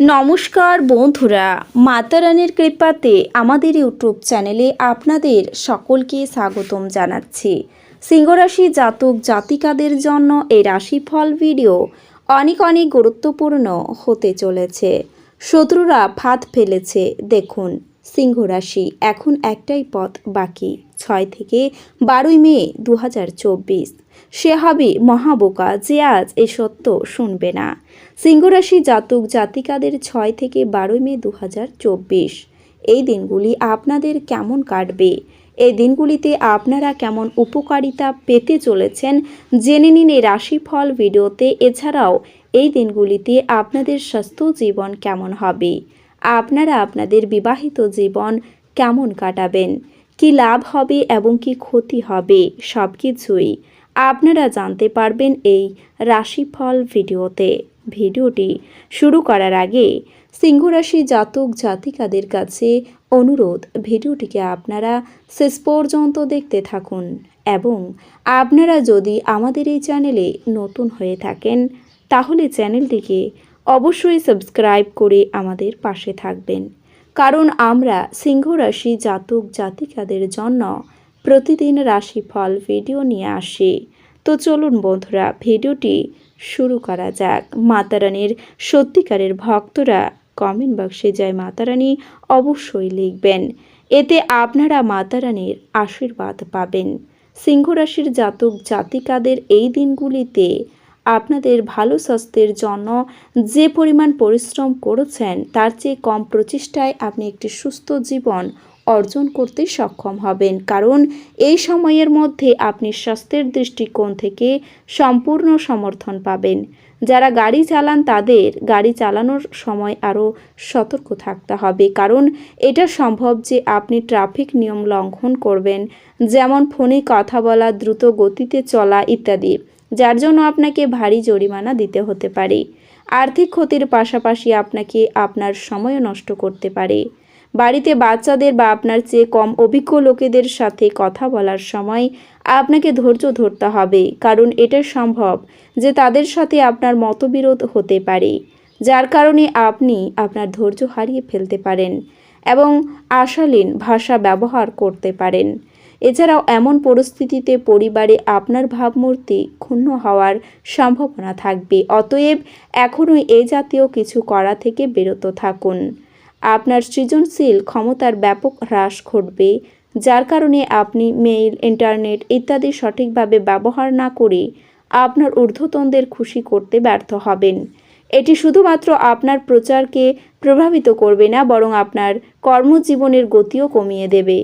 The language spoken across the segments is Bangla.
নমস্কার বন্ধুরা মাতারানের কৃপাতে আমাদের ইউটিউব চ্যানেলে আপনাদের সকলকে স্বাগতম জানাচ্ছি। সিংহরাশি জাতক জাতিকাদের জন্য এই রাশিফল ভিডিও অনেক অনেক গুরুত্বপূর্ণ হতে চলেছে। শত্রুরা ফাঁদ ফেলেছে, দেখুন। সিংহ রাশি। এখন একটাই পথ বাকি, ছয় থেকে বারোই মে দু হাজার চব্বিশ। সে হবে মহাবোকা যে আজ এ সত্য শুনবে না। সিংহরাশি জাতক জাতিকাদের ছয় থেকে বারোই মে দু হাজার চব্বিশ। এই দিনগুলি আপনাদের কেমন কাটবে? এই দিনগুলিতে আপনারা কেমন উপকারিতা পেতে চলেছেন জেনে নিন এই রাশিফল ভিডিওতে। এছাড়াও এই দিনগুলিতে আপনাদের স্বাস্থ্য জীবন কেমন হবে? আপনারা আপনাদের বিবাহিত জীবন কেমন কাটাবেন? কি লাভ হবে এবং কি ক্ষতি হবে? সব কিছুই আপনারা জানতে পারবেন এই রাশিফল ভিডিওতে। ভিডিওটি শুরু করার আগে সিংহরাশি জাতক জাতিকাদের কাছে অনুরোধ, ভিডিওটিকে আপনারা শেষ পর্যন্ত দেখতে থাকুন এবং আপনারা যদি আমাদের এই চ্যানেলে নতুন হয়ে থাকেন, তাহলে চ্যানেলটিকে অবশ্যই সাবস্ক্রাইব করে আমাদের পাশে থাকবেন। কারণ আমরা সিংহ রাশি জাতক জাতিকাদের জন্য প্রতিদিন রাশিফল ভিডিও নিয়ে আসি। তো চলুন বন্ধুরা, ভিডিওটি শুরু করা যাক। মাতারানির সত্যিকারের ভক্তরা কমেন্ট বক্সে জয় মাতারানী অবশ্যই লিখবেন। এতে আপনারা মাতারানীর আশীর্বাদ পাবেন। সিংহ রাশির জাতক জাতিকাদের এই দিনগুলিতে আপনাদের ভালো স্বাস্থ্যের জন্য যে পরিমাণ পরিশ্রম করেছেন, তার চেয়ে কম প্রচেষ্টায় আপনি একটি সুস্থ জীবন অর্জন করতে সক্ষম হবেন। কারণ এই সময়ের মধ্যে আপনি স্বাস্থ্যের দৃষ্টিকোণ থেকে সম্পূর্ণ সমর্থন পাবেন। যারা গাড়ি চালান, তাদের গাড়ি চালানোর সময় আরও সতর্ক থাকতে হবে। কারণ এটা সম্ভব যে আপনি ট্রাফিক নিয়ম লঙ্ঘন করবেন, যেমন ফোনে কথা বলা, দ্রুত গতিতে চলা ইত্যাদি। যার জন্য আপনাকে ভারী জরিমানা দিতে হতে পারে। আর্থিক ক্ষতির পাশাপাশি আপনাকে আপনার সময়ও নষ্ট করতে পারে। বাড়িতে বাচ্চাদের বা আপনার চেয়ে কম অভিজ্ঞ লোকেদের সাথে কথা বলার সময় আপনাকে ধৈর্য ধরতে হবে, কারণ এটা সম্ভব যে তাদের সাথে আপনার মতবিরোধ হতে পারে, যার কারণে আপনি আপনার ধৈর্য হারিয়ে ফেলতে পারেন এবং আশালীন ভাষা ব্যবহার করতে পারেন। এছাড়াও এমন পরিস্থিতিতে পরিবারে আপনার ভাবমূর্তি ক্ষুণ্ণ হওয়ার সম্ভাবনা থাকবে। অতএব এখনই এ জাতীয় কিছু করা থেকে বিরত থাকুন। আপনার সৃজনশীল ক্ষমতার ব্যাপক হ্রাস ঘটবে, যার কারণে আপনি মেইল, ইন্টারনেট ইত্যাদি সঠিকভাবে ব্যবহার না করে আপনার ঊর্ধ্বতনদের খুশি করতে ব্যর্থ হবেন। এটি শুধুমাত্র আপনার প্রচারকে প্রভাবিত করবে না, বরং আপনার কর্মজীবনের গতিও কমিয়ে দেবে।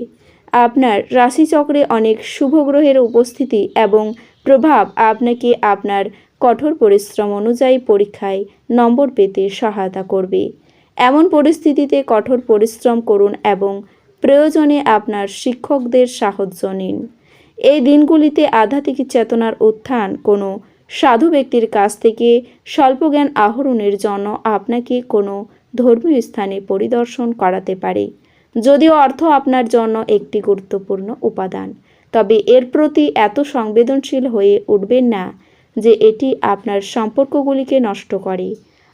আপনার রাশিচক্রে অনেক শুভ গ্রহের উপস্থিতি এবং প্রভাব আপনাকে আপনার কঠোর পরিশ্রম অনুযায়ী পরীক্ষায় নম্বর পেতে সহায়তা করবে। এমন পরিস্থিতিতে কঠোর পরিশ্রম করুন এবং প্রয়োজনে আপনার শিক্ষকদের সাহায্য নিন। এই দিনগুলিতে আধ্যাত্মিক চেতনার উত্থান কোনো সাধু ব্যক্তির কাছ থেকে স্বল্পজ্ঞান আহরণের জন্য আপনাকে কোনো ধর্মীয় স্থানে পরিদর্শন করাতে পারে। যদিও অর্থ আপনার জন্য একটি গুরুত্বপূর্ণ উপাদান। তবে এর প্রতি এত সংবেদনশীল হয়ে উঠবেন না যে এটি আপনার সম্পর্কগুলিকে নষ্ট করে।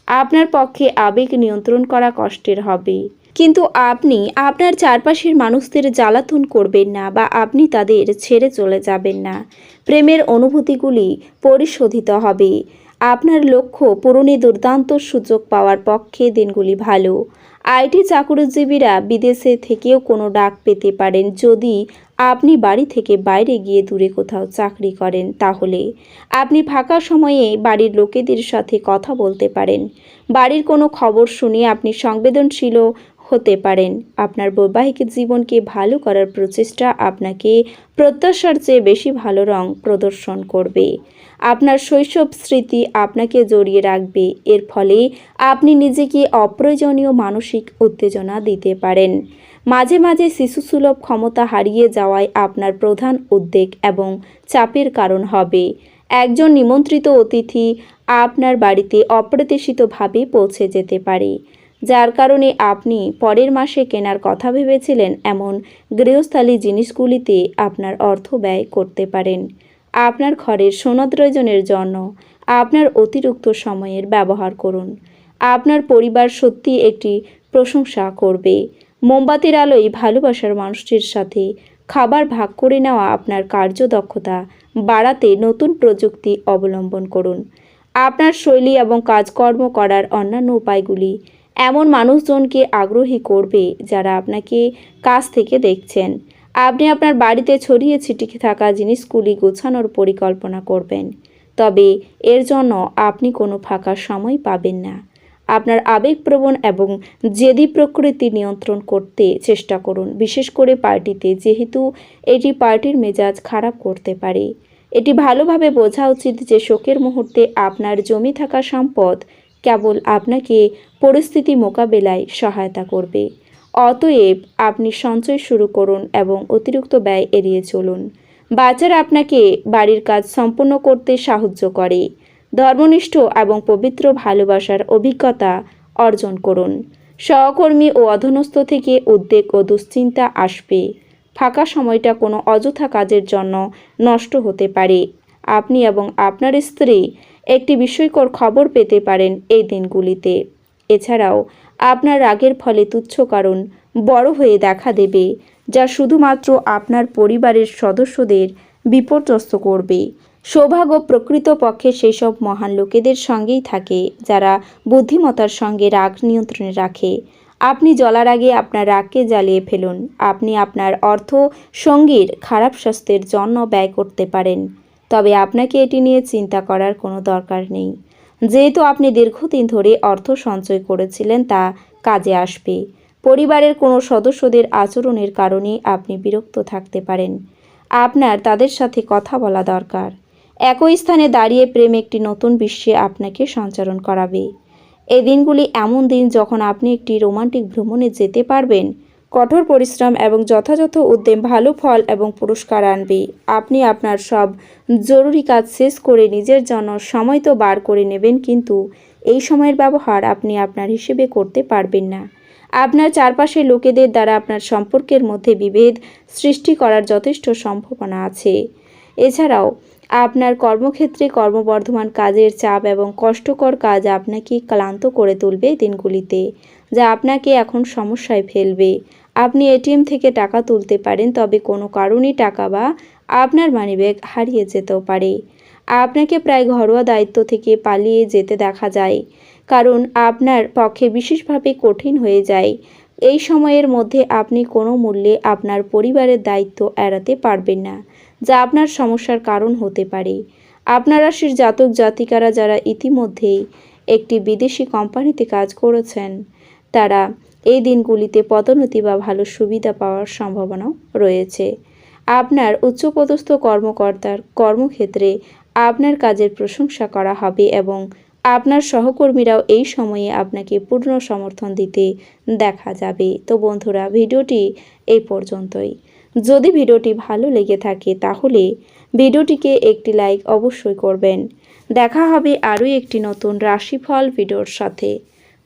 আপনার পক্ষে আবেগ নিয়ন্ত্রণ করা কষ্টের হবে। কিন্তু আপনি আপনার চারপাশের মানুষদের জ্বালাতন করবেন না বা আপনি তাদের ছেড়ে চলে যাবেন না। প্রেমের অনুভূতিগুলি পরিশোধিত হবে। আপনার লক্ষ্য পূরণে দুর্দান্ত সুযোগ পাওয়ার পক্ষে দিনগুলি ভালো। আইটি চাকুরিজীবীরা বিদেশে থেকেও কোনো ডাক পেতে পারেন যদি আপনি বাড়ি থেকে বাইরে গিয়ে দূরে কোথাও চাকরি করেন তাহলে। আপনি ফাঁকা সময়ে বাড়ির লোকেদের সাথে কথা বলতে পারেন। বাড়ির কোনো খবর শুনে আপনি সংবেদনশীলও হতে পারেন। আপনার বৈবাহিক জীবনকে ভালো করার প্রচেষ্টা আপনাকে প্রত্যাশার চেয়ে বেশি ভালো রং প্রদর্শন করবে। আপনার শৈশব স্মৃতি আপনাকে জড়িয়ে রাখবে। এর ফলে আপনি নিজেকে অপ্রয়োজনীয় মানসিক উত্তেজনা দিতে পারেন। মাঝে মাঝে শিশুসুলভ ক্ষমতা হারিয়ে যাওয়ায় আপনার প্রধান উদ্বেগ এবং চাপের কারণ হবে। একজন নিমন্ত্রিত অতিথি আপনার বাড়িতে অপ্রত্যাশিতভাবে পৌঁছে যেতে পারে। যার কারণে আপনি পরের মাসে কেনার কথা ভেবেছিলেন এমন গৃহস্থালী জিনিসগুলিতে আপনার অর্থ ব্যয় করতে পারেন। আপনার ঘরের সনদ্রয়োজনের জন্য আপনার অতিরিক্ত সময়ের ব্যবহার করুন। আপনার পরিবার সত্যি একটি প্রশংসা করবে। মোমবাতির আলোয় ভালোবাসার মানুষটির সাথে খাবার ভাগ করে নেওয়া আপনার কার্যদক্ষতা বাড়াতে নতুন প্রযুক্তি অবলম্বন করুন। আপনার শৈলী এবং কাজকর্ম করার অন্যান্য উপায়গুলি এমন মানুষজনকে আগ্রহী করবে যারা আপনাকে কাছ থেকে দেখছেন। আপনি আপনার বাড়িতে ছড়িয়ে ছিটিয়ে থাকা জিনিসগুলি গোছানোর পরিকল্পনা করবেন। তবে এর জন্য আপনি কোনো ফাঁকা সময় পাবেন না। আপনার আবেগপ্রবণ এবং জেদি প্রকৃতি নিয়ন্ত্রণ করতে চেষ্টা করুন। বিশেষ করে পার্টিতে, যেহেতু এটি পার্টির মেজাজ খারাপ করতে পারে। এটি ভালোভাবে বোঝা উচিত যে শোকের মুহূর্তে আপনার জমি থাকা সম্পদ কেবল আপনাকে পরিস্থিতি মোকাবেলায় সহায়তা করবে। অতএব আপনি সঞ্চয় শুরু করুন এবং অতিরিক্ত ব্যয় এড়িয়ে চলুন। বাচ্চারা আপনাকে বাড়ির কাজ সম্পূর্ণ করতে সাহায্য করে। ধর্মনিষ্ঠ এবং পবিত্র ভালোবাসার অভিজ্ঞতা অর্জন করুন। সহকর্মী ও অধনস্থ থেকে উদ্বেগ ও দুশ্চিন্তা আসবে। ফাঁকা সময়টা কোনো অযথা কাজের জন্য নষ্ট হতে পারে। আপনি এবং আপনার স্ত্রী একটি বিস্ময়কর খবর পেতে পারেন এই দিনগুলিতে। এছাড়াও, আপনার রাগের ফলে তুচ্ছ কারণ বড় হয়ে দেখা দেবে, যা শুধুমাত্র আপনার পরিবারের সদস্যদের বিপর্যস্ত করবে। সৌভাগ্য প্রকৃতপক্ষে সেই সব মহান লোকেদের সঙ্গেই থাকে, যারা বুদ্ধিমতার সঙ্গে রাগ নিয়ন্ত্রণে রাখে। আপনি জ্বলার আগে আপনার রাগকে জ্বালিয়ে ফেলুন। আপনি আপনার অর্থ সঙ্গীর খারাপ স্বাস্থ্যের জন্য ব্যয় করতে পারেন। তবে আপনাকে এটি নিয়ে চিন্তা করার কোনো দরকার নেই। যেহেতু আপনি দীর্ঘদিন ধরে অর্থ সঞ্চয় করেছিলেন, তা কাজে আসবে। পরিবারের কোনো সদস্যদের আচরণের কারণে আপনি বিরক্ত থাকতে পারেন। আপনার তাদের সাথে কথা বলা দরকার। একই স্থানে দাঁড়িয়ে প্রেম একটি নতুন বিশ্বে আপনাকে সঞ্চারণ করাবে। এই দিনগুলি এমন দিন যখন আপনি একটি রোমান্টিক ভ্রমণে যেতে পারবেন কঠোর পরিশ্রম এবং যথাযথ উদ্যম, ভালো ফল এবং পুরস্কার আনবে। আপনি আপনার সব জরুরি কাজ শেষ করে নিজের জন্য সময় তো বার করে নেবেন, কিন্তু এই সময়ের ব্যবহার আপনি আপনার হিসেবে করতে পারবেন না। আপনার চারপাশের লোকেদের দ্বারা আপনার সম্পর্কের মধ্যে বিভেদ সৃষ্টি করার যথেষ্ট সম্ভাবনা আছে। এছাড়াও, আপনার কর্মক্ষেত্রে কর্মবর্ধমান কাজের চাপ এবং কষ্টকর কাজ আপনাকে ক্লান্ত করে তুলবে দিনগুলিতে। যা আপনাকে এখন সমস্যায় ফেলবে। আপনি এটিএম থেকে টাকা তুলতে পারেন, তবে কোনো কারণেই টাকা বা আপনার মানিব্যাগ হারিয়ে যেতেও পারে। আপনাকে প্রায় ঘরোয়া দায়িত্ব থেকে পালিয়ে যেতে দেখা যায়, কারণ আপনার পক্ষে বিশেষভাবে কঠিন হয়ে যায়। এই সময়ের মধ্যে আপনি কোনো মূল্যে আপনার পরিবারের দায়িত্ব এড়াতে পারবেন না, যা আপনার সমস্যার কারণ হতে পারে। আপনার রাশির জাতক জাতিকারা যারা ইতিমধ্যেই একটি বিদেশি কোম্পানিতে কাজ করেছেন তারা এই দিনগুলিতে পদোন্নতি বা ভালো সুবিধা পাওয়ার সম্ভাবনাও রয়েছে। আপনার উচ্চপদস্থ কর্মকর্তার কর্মক্ষেত্রে আপনার কাজের প্রশংসা করা হবে এবং আপনার সহকর্মীরাও এই সময়ে আপনাকে পূর্ণ সমর্থন দিতে দেখা যাবে। তো বন্ধুরা, ভিডিওটি এই পর্যন্তই। যদি ভিডিওটি ভালো লেগে থাকে তাহলে ভিডিওটিকে একটি লাইক অবশ্যই করবেন। দেখা হবে আরও একটি নতুন রাশিফল ভিডিওর সাথে।